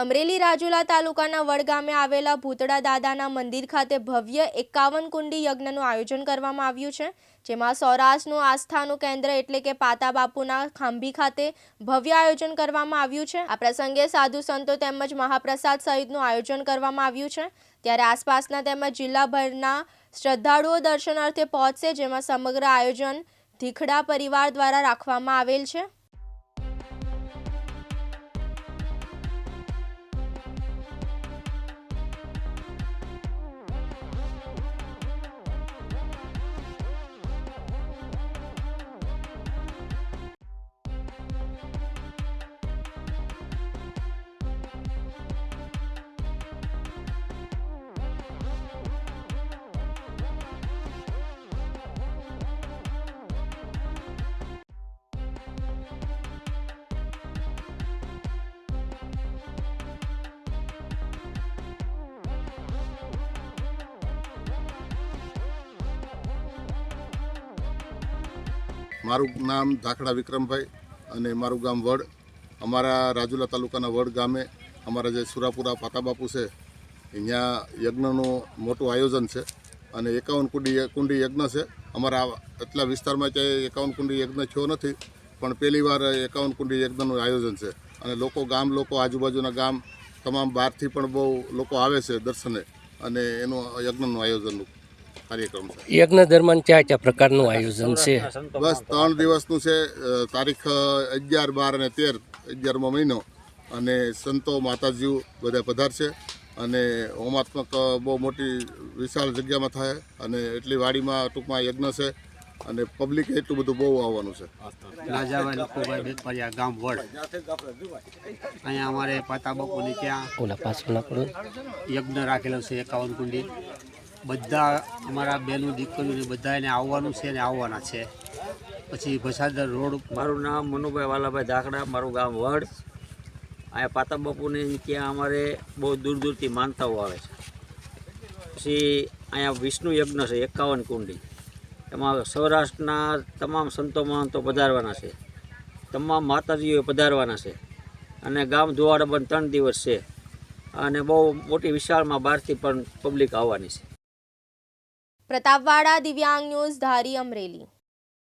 અમરેલી રાજુલા તાલુકાના વડગામે આવેલા ભૂતળા દાદાના મંદિર ખાતે ભવ્ય એકાવન કુંડી યજ્ઞનું આયોજન કરવામાં આવ્યું છે, જેમાં સૌરાષ્ટ્રનું આસ્થાનું કેન્દ્ર એટલે કે પાતા બાપુના ખાંભી ખાતે ભવ્ય આયોજન કરવામાં આવ્યું છે. આ પ્રસંગે સાધુ સંતો તેમજ મહાપ્રસાદ સહિતનું આયોજન કરવામાં આવ્યું છે. ત્યારે આસપાસના તેમજ જિલ્લાભરના શ્રદ્ધાળુઓ દર્શનાર્થે પહોંચશે, જેમાં સમગ્ર આયોજન ધીખડા પરિવાર દ્વારા રાખવામાં આવેલ છે. મારું નામ ધાખડા વિક્રમભાઈ અને મારું ગામ વડ. અમારા રાજુલા તાલુકાના વડ ગામે અમારા જે સુરાપુરા પાતાબાપુ છે અહીંયા યજ્ઞનું મોટું આયોજન છે અને એકાવન કુંડી કુંડી યજ્ઞ છે. અમારા એટલા વિસ્તારમાં ક્યાંય એકાવન કુંડી યજ્ઞ થયો નથી, પણ પહેલી વાર એકાવન કુંડી યજ્ઞનું આયોજન છે અને લોકો ગામ, લોકો આજુબાજુના ગામ તમામ બહારથી પણ બહુ લોકો આવે છે દર્શને અને એનું યજ્ઞનું આયોજનનું. કાર્યક્રમ યજ્ઞ દરમિયાન કયા કયા પ્રકારનું આયોજન છે? બસ ત્રણ દિવસનું છે તારીખ અગિયાર બાર અને તેર અગિયારમો મહિનો. અને સંતો માતાજીઓ બધા પધારશે અને હોમાત્મક બહુ મોટી વિશાળ જગ્યામાં થાય. અને એટલી વાડીમાં ટૂંકમાં યજ્ઞ છે. અને પબ્લિક એટલું બધું બહુ આવવાનું છે. રાજાભાઈ લખુભાઈ બેકપરિયા ગામ વડ. અહીંયા અમારે પાતા બાપુની ત્યાં યજ્ઞ રાખેલો છે એકાવન કુંડી. બધા અમારા બેનું દીકરીઓને બધા એને આવવાનું છે ને આવવાના છે. પછી ભસાદર રોડ મારું નામ મનુભાઈ વાલાભાઈ ધાકડા, મારું ગામ વડ. અહીંયા પાતા બાપુને ત્યાં અમારે બહુ દૂર દૂરથી માનતાઓ આવે છે. પછી અહીંયા વિષ્ણુ યજ્ઞ છે, એકાવન કુંડી. એમાં સૌરાષ્ટ્રના તમામ સંતો મહંતો પધારવાના છે. તમામ માતાજીઓ પધારવાના છે. અને ગામ ધોવાડા બંધ ત્રણ દિવસ છે. અને બહુ મોટી વિશાળમાં બહારથી પણ પબ્લિક આવવાની છે. પ્રતાપવાડા દિવ્યાંગ ન્યૂઝ ધારી અમરેલી